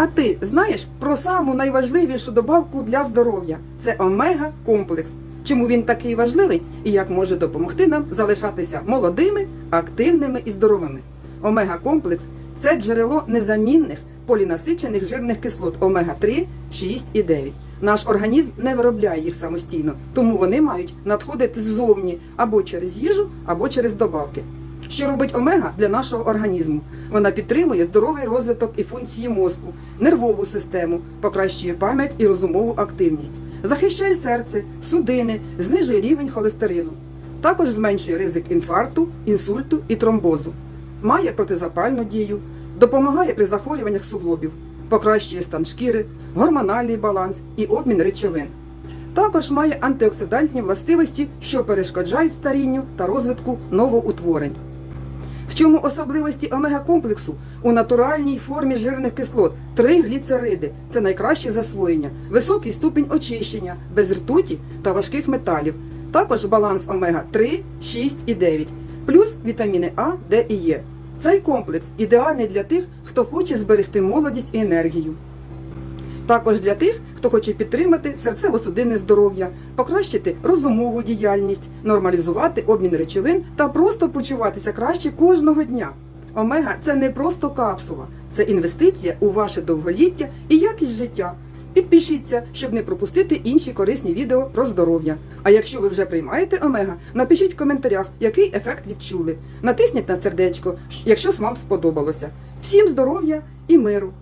А ти знаєш про саму найважливішу добавку для здоров'я це омега-комплекс. Чому він такий важливий і як може допомогти нам залишатися молодими, активними і здоровими? Омега-комплекс це джерело незамінних полінасичених жирних кислот омега-3, 6 і 9. Наш організм не виробляє їх самостійно, тому вони мають надходити ззовні або через їжу, або через добавки. Що робить омега для нашого організму? Вона підтримує здоровий розвиток і функції мозку, нервову систему, покращує пам'ять і розумову активність, захищає серце, судини, знижує рівень холестерину. Також зменшує ризик інфаркту, інсульту і тромбозу. Має протизапальну дію, допомагає при захворюваннях суглобів, покращує стан шкіри, гормональний баланс і обмін речовин. Також має антиоксидантні властивості, що перешкоджають старінню та розвитку новоутворень. В чому особливості омега-комплексу? У натуральній формі жирних кислот три гліцериди це найкраще засвоєння, високий ступінь очищення, без ртуті та важких металів. Також баланс омега 3, 6 і 9, плюс вітаміни А, Д і Е. Цей комплекс ідеальний для тих, хто хоче зберегти молодість і енергію. Також для тих, хто хоче підтримати серцево-судинне здоров'я, покращити розумову діяльність, нормалізувати обмін речовин та просто почуватися краще кожного дня. Омега це не просто капсула, це інвестиція у ваше довголіття і якість життя. Підпишіться, щоб не пропустити інші корисні відео про здоров'я. А якщо ви вже приймаєте омега, напишіть в коментарях, який ефект відчули. Натисніть на сердечко, якщо вам сподобалося. Всім здоров'я і миру!